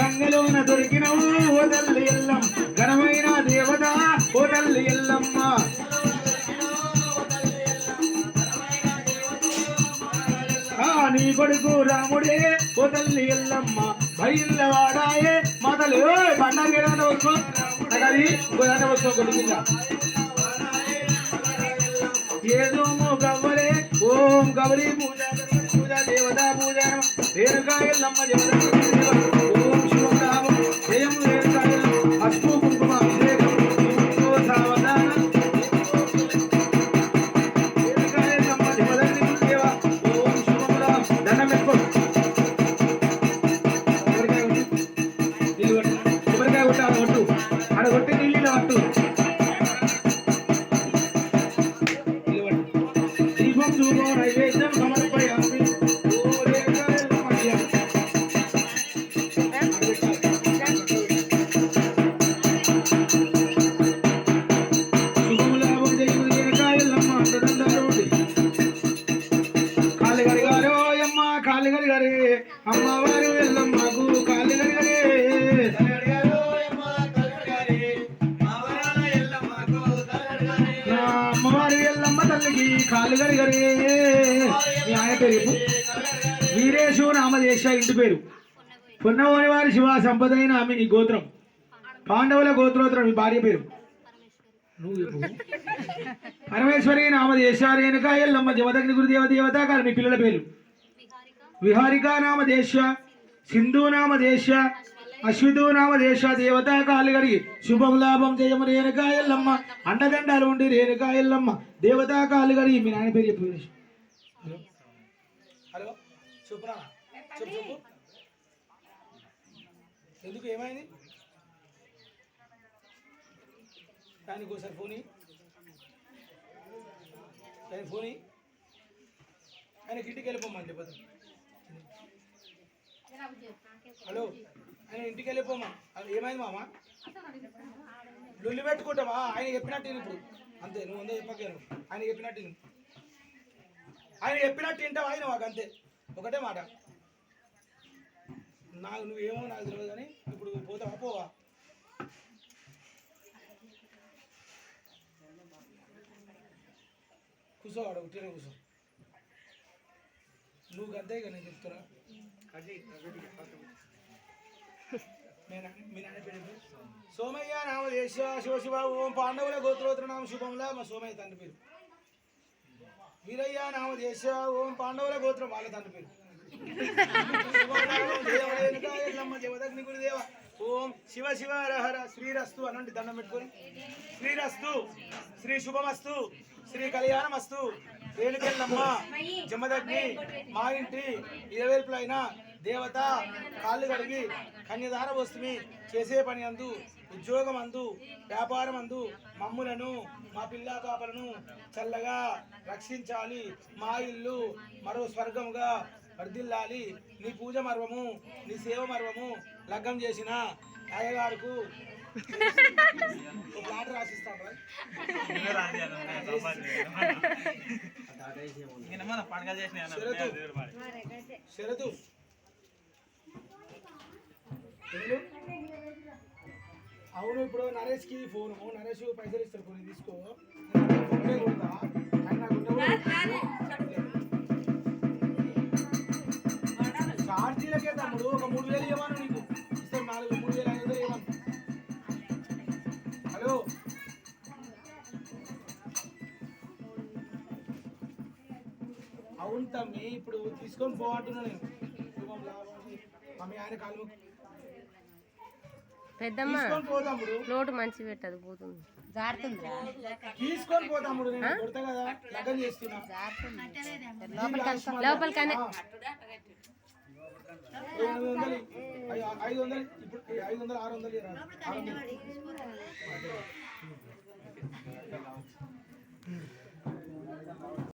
గంగలోన దొరికిన ఓ తల్లి ఎల్లం ఘనమైన దేవత ఓ తల్లి ఎల్లమ్మ. నీ కొడుకు రాముడే ఓ తల్లి ఎల్లమ్మ. బయల్లవాడాయే మాతలు. పండగ ఏదైనా వస్తు అది ఇంకోదాన్ని వస్తు కొడుకు ఏదో గవ్వలే ఓం గౌరీ పూజ పూజ దేవతా పూజ రేణుకాయల్లమ్మ దేవత కాలు గారి కాళ్ళు మీ ఆయన పేరు వీరేశు నామదేశ ఇంటి పేరు. పొన్నవోని వారి శివ సంపదైన ఆమె నీ గోత్రం. పాండవుల గోత్రోత్రం మీ భార్య పేరు. పరమేశ్వరి నామదేశ రేణుక ఎల్లమ్మ జమదగ్ని గురుదేవ దేవత కాదు మీ పిల్లల పేరు. విహారిక నామదేశ సింధు నామదేశ అశ్వితు నామదేశ దేవత కాలిగడి. శుభం లాభం జయము రేణుక ఎల్లమ్మ అండదండాలు ఉండి రేణుక ఎల్లమ్మ దేవత కాలిగడి. మీ నాయన పేరు చెప్పు. హలో. హలో. చెప్పురా. చెప్పు చెప్పు. ఎందుకు ఏమైంది? దానికి ఒకసారి ఫోన్. దానికి ఫోన్. ఆయన ఇంటికి చెప్పదు హలో. ఆయన ఇంటికి వెళ్ళిపోమా అది ఏమైంది మామ? లొల్లి పెట్టుకుంటావా? ఆయన చెప్పినట్టు ఇప్పుడు. అంతే నువ్వు ఉందో చెప్పకేను ఆయన చెప్పినట్టు విను. ఆయన చెప్పినట్టు వింటావా? ఆయన మాకు అంతే. ఒకటే మాట. నాకు నువ్వేమో నాకు తెలియదు కానీ ఇప్పుడు పోతావా? పోవా. కూర్చో ఆడ ఉట్టిన కూర్చో నువ్వు అంతే ఇక నేను చెప్తున్నా నేను మీ నాన్న పేరు ఏంటి? సోమయ్య నామ దేశ శివ శివ ఓం పాండవుల గోత్రోత్రనామ శుభంలా మా సోమయ్య తండ్రి పేరు. వీరయ్య నామ దేశ ఓం పాండవుల గోత్రం వాళ్ళ తండ్రి పేరు. గురుదేవ ఓం శివ శివ రహర శ్రీరస్తు అనండి దండం పెట్టుకొని. శ్రీరస్తు శ్రీ శుభమస్తు శ్రీ కళ్యాణమస్తు రేణుకెళ్ళమ్మ జమదగ్ని మా ఇంటి ఇరవేల్పులైన దేవత కాళ్ళు కడిగి కన్యదార వస్తుమి చేసే పని అందు ఉద్యోగం అందు వ్యాపారం అందు మమ్ములను మా పిల్ల పాపలను చల్లగా రక్షించాలి. మా ఇల్లు మరో స్వర్గముగా వర్ధిల్లాలి. నీ పూజ మర్వము నీ సేవ మర్వము లగ్గం చేసిన అయ్యగారుకు ప్లాట్ రాసిస్తాను. షరతు? అవును ఇప్పుడు నరేష్కి ఫోను. నరేష్ పైసలు ఇస్తాడు కొన్ని తీసుకో. నేను ఫోన్ పే కొడతా. ఆయన. ఛార్జీలకే తమ్ముడు ఒక మూడు వేలు ఇవ్వను నీకు. ఇస్తాను నాలుగు మూడు వేలు ఐదు వేలు ఇవ్వను. హలో? అవును తమ్మి ఇప్పుడు తీసుకొని పోమంటున్నా నేను. మమ్మీ ఆయన కాలు పెద్దమ్మ నోటు మంచి పెట్టదు పోతుంది. లోపలికనే.